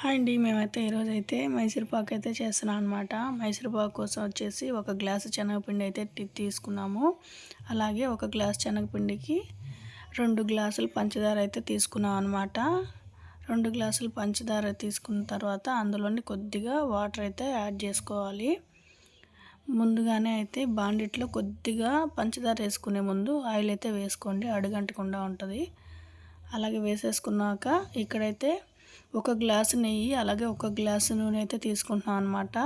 Hi అండి మేమైతే ఈరోజు అయితే మైసూర్పాకు అయితే చేస్తున్నాం అనమాట మైసూర్పాకు కోసం వచ్చేసి ఒక గ్లాసు శనగపిండి అయితే తీసుకున్నాము. అలాగే ఒక గ్లాస్ శనగపిండికి రెండు గ్లాసులు పంచదార అయితే తీసుకున్నాం అనమాట రెండు గ్లాసులు పంచదార తీసుకున్న తర్వాత అందులోని కొద్దిగా వాటర్ అయితే యాడ్ చేసుకోవాలి. ముందుగానే అయితే బాండిట్లో కొద్దిగా పంచదార వేసుకునే ముందు ఆయిల్ అయితే వేసుకోండి అడుగంటకుండా ఉంటుంది. అలాగే వేసేసుకున్నాక ఇక్కడైతే ఒక గ్లాసు నెయ్యి అలాగే ఒక గ్లాసు నూనె అయితే తీసుకుంటున్నాం అనమాట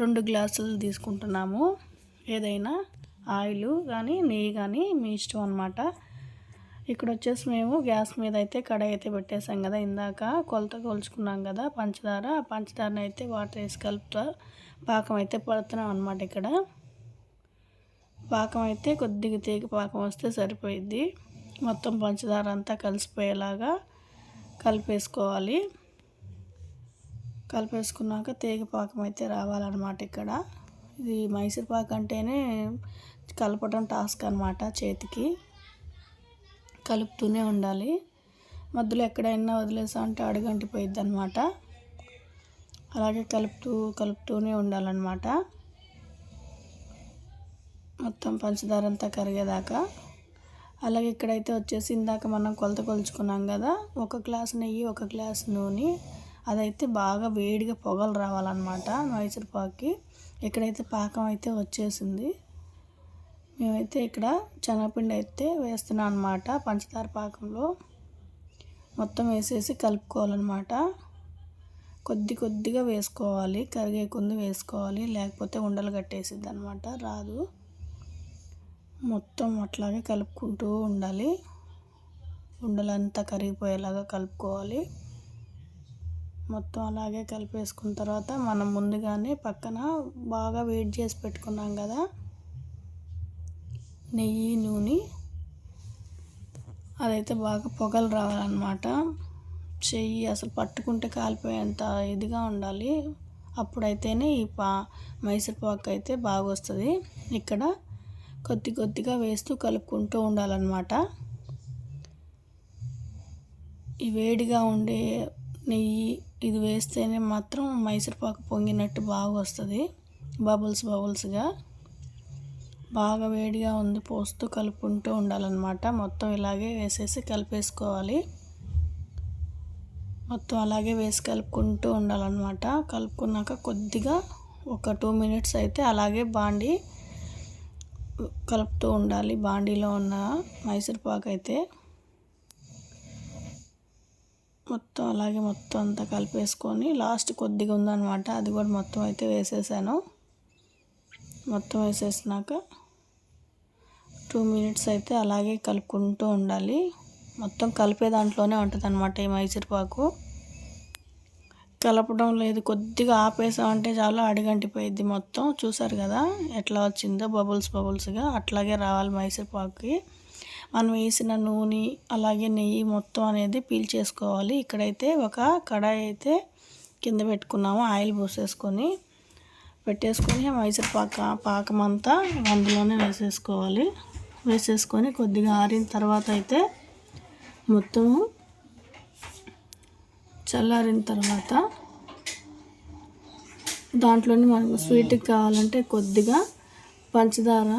రెండు గ్లాసులు తీసుకుంటున్నాము. ఏదైనా ఆయిల్ కానీ నెయ్యి కానీ మీ ఇష్టం అనమాట ఇక్కడ వచ్చేసి మేము గ్యాస్ మీద అయితే కడాయి అయితే పెట్టేసాం కదా ఇందాక. కొలత కొలుచుకున్నాం కదా పంచదార. ఆ పంచదారని అయితే వాటర్ వేసి కలుపుతా పాకం అయితే పడుతున్నాం అనమాట ఇక్కడ. పాకం అయితే కొద్దిగా తీగ పాకం వస్తే సరిపోయిద్ది. మొత్తం పంచదార అంతా కలిసిపోయేలాగా కలిపేసుకోవాలి. కలిపేసుకున్నాక తేగ పాకం అయితే రావాలన్నమాట ఇక్కడ. ఇది మైసూర్ పాక్ అంటేనే కలపడం టాస్క్ అనమాట చేతికి. కలుపుతూనే ఉండాలి. మధ్యలో ఎక్కడైనా వదిలేసా అంటే అడుగంటి పోయిద్ది అనమాట అలాగే కలుపుతూ కలుపుతూనే ఉండాలన్నమాట. మొత్తం పంచదార అంతా కరిగేదాకా అలాగే ఇక్కడైతే వచ్చేసి ఇందాక మనం కొలత కొలుచుకున్నాం కదా ఒక గ్లాస్ నెయ్యి ఒక గ్లాస్ నూనె. అదైతే బాగా వేడిగా పొగలు రావాలన్నమాట మైసూర్ పాక్కి. ఇక్కడైతే పాకం అయితే వచ్చేసింది. మేమైతే ఇక్కడ శనగపిండి అయితే వేస్తున్నాం అనమాట పంచదార పాకంలో. మొత్తం వేసేసి కలుపుకోవాలన్నమాట. కొద్ది కొద్దిగా వేసుకోవాలి కరిగే కొంది వేసుకోవాలి లేకపోతే ఉండలు కట్టేసిద్ది అనమాట రాదు. మొత్తం అట్లాగే కలుపుకుంటూ ఉండాలి. ఉండలంతా కరిగిపోయేలాగా కలుపుకోవాలి. మొత్తం అలాగే కలిపేసుకున్న తర్వాత మనం ముందుగానే పక్కన బాగా వేడి చేసి పెట్టుకున్నాం కదా నెయ్యి నూనె అదైతే బాగా పొగలు రావాలన్నమాట. చెయ్యి అసలు పట్టుకుంటే కాలిపోయేంత ఇదిగా ఉండాలి. అప్పుడైతేనే ఈ పా మైసూర్ పాక్ అయితే బాగా వస్తుంది ఇక్కడ కొద్ది కొద్దిగా వేస్తూ కలుపుకుంటూ ఉండాలన్నమాట. ఈ వేడిగా ఉండే నెయ్యి ఇది వేస్తేనే మాత్రం మైసూర్పాకు పొంగినట్టు బాగా వస్తుంది. బబుల్స్ బబుల్స్గా. బాగా వేడిగా ఉంది పోస్తూ కలుపుకుంటూ ఉండాలన్నమాట. మొత్తం ఇలాగే వేసేసి కలిపేసుకోవాలి. మొత్తం అలాగే వేసి కలుపుకుంటూ ఉండాలన్నమాట. కలుపుకున్నాక కొద్దిగా ఒక టూ మినిట్స్ అయితే అలాగే బాండి కలుపుతూ ఉండాలి. బాండీలో ఉన్న మైసూర్పాకు అయితే మొత్తం అలాగే మొత్తం అంతా కలిపేసుకొని లాస్ట్ కొద్దిగా ఉందన్నమాట. అది కూడా మొత్తం అయితే వేసేసాను. మొత్తం వేసేసినాక టూ మినిట్స్ అయితే అలాగే కలుపుకుంటూ ఉండాలి. మొత్తం కలిపే దాంట్లోనే ఉంటుంది అనమాట ఈ మైసూర్ పాకు. కలపడం లేదు. కొద్దిగా ఆపేసామంటే చాలా అడిగంటిపోయిద్ది మొత్తం. చూసారు కదా ఎట్లా వచ్చిందో బబుల్స్ బబుల్స్గా. అట్లాగే రావాలి మైసూర్ పాక్కి. మనం వేసిన నూనె అలాగే నెయ్యి మొత్తం అనేది పీల్చేసుకోవాలి ఇక్కడైతే ఒక కడాయి అయితే కింద పెట్టుకున్నాము ఆయిల్ పోసేసుకొని. పెట్టేసుకొని మైసూర్ పాక పాకం అంతా అందులోనే వేసేసుకోవాలి. వేసేసుకొని కొద్దిగా ఆరిన తర్వాత అయితే మొత్తము చల్లారిన తర్వాత దాంట్లోనే మనకు స్వీట్కి కావాలంటే కొద్దిగా పంచదార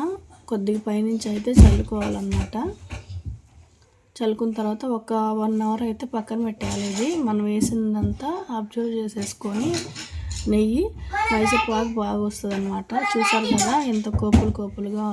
కొద్దిగా పైనుంచి అయితే చల్లుకోవాలన్నమాట. చల్లుకున్న తర్వాత ఒక వన్ అవర్ అయితే పక్కన పెట్టేయాలి ఇది. మనం వేసిందంతా అబ్జర్వ్ చేసేసుకొని నెయ్యి మైసూర్ బాగా వస్తుంది అనమాట చూసారు కదా ఎంత కోపులు కోపులుగా